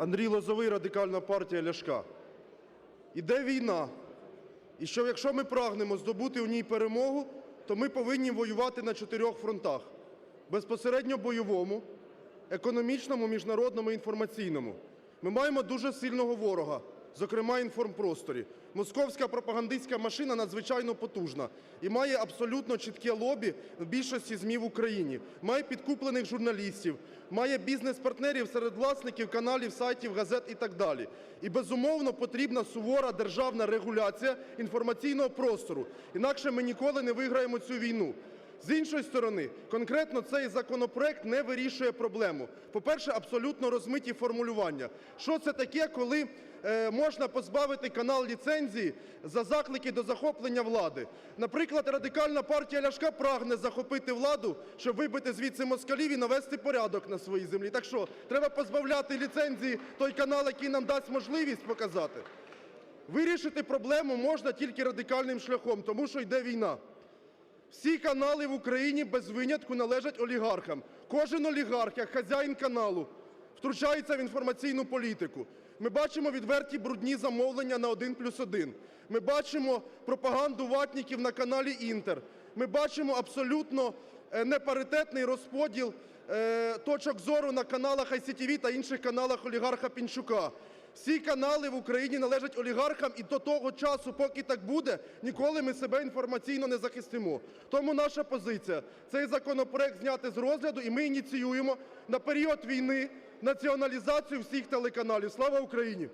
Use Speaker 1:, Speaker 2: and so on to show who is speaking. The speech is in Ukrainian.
Speaker 1: Андрій Лозовий, Радикальна партія Ляшка. Іде війна. І що якщо ми прагнемо здобути у ній перемогу, то ми повинні воювати на чотирьох фронтах: безпосередньо бойовому, економічному, міжнародному, інформаційному. Ми маємо дуже сильного ворога, зокрема інформпросторі. Московська пропагандистська машина надзвичайно потужна і має абсолютно чітке лобі в більшості ЗМІ в Україні, має підкуплених журналістів, має бізнес-партнерів серед власників каналів, сайтів, газет і так далі. І, безумовно, потрібна сувора державна регуляція інформаційного простору, інакше ми ніколи не виграємо цю війну. З іншої сторони, конкретно цей законопроект не вирішує проблему. По-перше, абсолютно розмиті формулювання. Що це таке, коли е, можна позбавити канал ліцензії за заклики до захоплення влади? Наприклад, Радикальна партія Ляшка прагне захопити владу, щоб вибити звідси москалів і навести порядок на своїй землі. Так що, треба позбавляти ліцензії той канал, який нам дасть можливість показати? Вирішити проблему можна тільки радикальним шляхом, тому що йде війна. Всі канали в Україні без винятку належать олігархам. Кожен олігарх, як хазяїн каналу, втручається в інформаційну політику. Ми бачимо відверті брудні замовлення на "1+1". Ми бачимо пропаганду ватників на каналі "Інтер". Ми бачимо абсолютно е, непаритетний розподіл е, точок зору на каналах ICTV та інших каналах олігарха Пінчука. Всі канали в Україні належать олігархам, і до того часу, поки так буде, ніколи ми себе інформаційно не захистимо. Тому наша позиція: цей законопроект зняти з розгляду, і ми ініціюємо на період війни націоналізацію всіх телеканалів. Слава Україні!